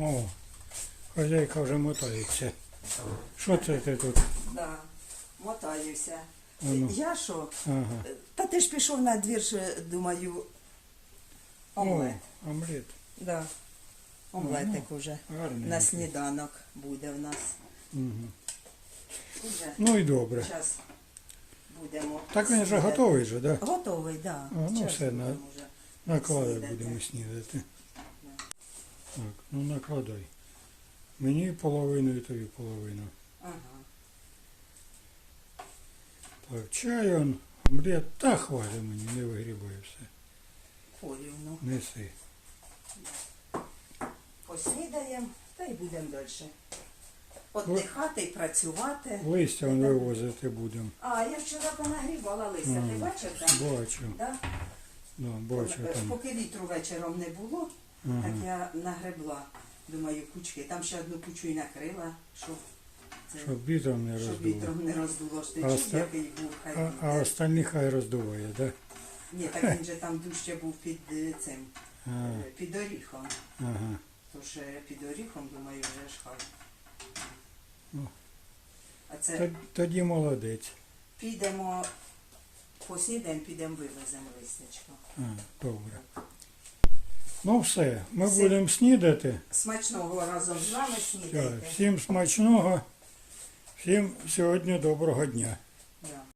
О, хазяйка вже мотається. Що це ти тут? Да, мотаюся. Ану. Я що? Ага. Та ти ж пішов на двір, що, думаю, омлет. О, омлет. Да. Омлетик уже. Гарний. На сніданок буде в нас. Угу. Уже Ну і добре. час будемо. Так він вже снідати. готовий же, да? Готовий, так. Да. А, ну все, на- будемо вже. Накладай Снідати. будемо снідати. Так, ну накладай. Мені половину і тобі половину. Ага. Так, чай он, омлет, та хватить мені, не вигрібай все. Порівну. Неси. Поснідаємо та й будемо далі. Отдихати і працювати. Листя он вивозити будемо. А, я вчора понагрібала листя. Ти бачив там? Бачу. Да? Да, бачу там. Поки вітру вечором не було, Ага. так я нагребла, думаю, кучки. Там ще одну кучу і накрила, щоб, це, Щоб вітром не щоб роздуло. вітром не роздуло. Ж ти А чув, оста- який був хай. А, а остальні хай роздуває, да? Ні, так він же там дужче був під е, цим, А, е, під оріхом. ага. Тож е, під оріхом, думаю, вже ж хай. Ну. А це Тод- Тоді молодець. підемо, поснідаємо, підемо вивеземо листячко. А, добре. Ну все, ми Все. будемо снідати. Смачного разом з нами Все, снідайте. Всім смачного, всім сьогодні доброго дня. Да.